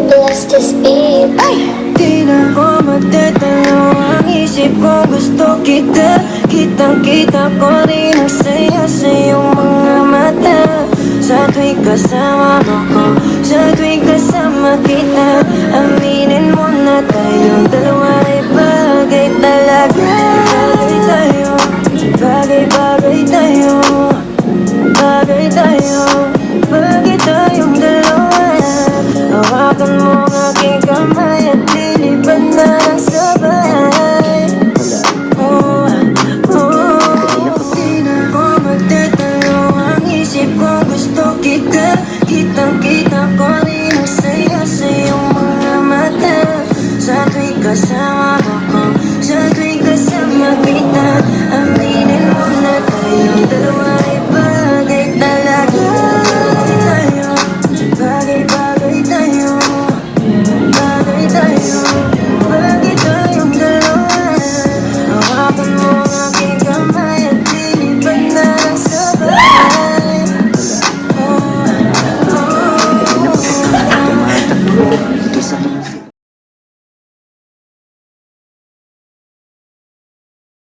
to bless this babe Ay! Di na ko magtatanaw Ang gusto kita Kitang-kita ko rin ang saya sa iyong mga mata Sa tuwing kasama mo ko Sa tuwing kasama kita gusto kita Kitang kita ko rin.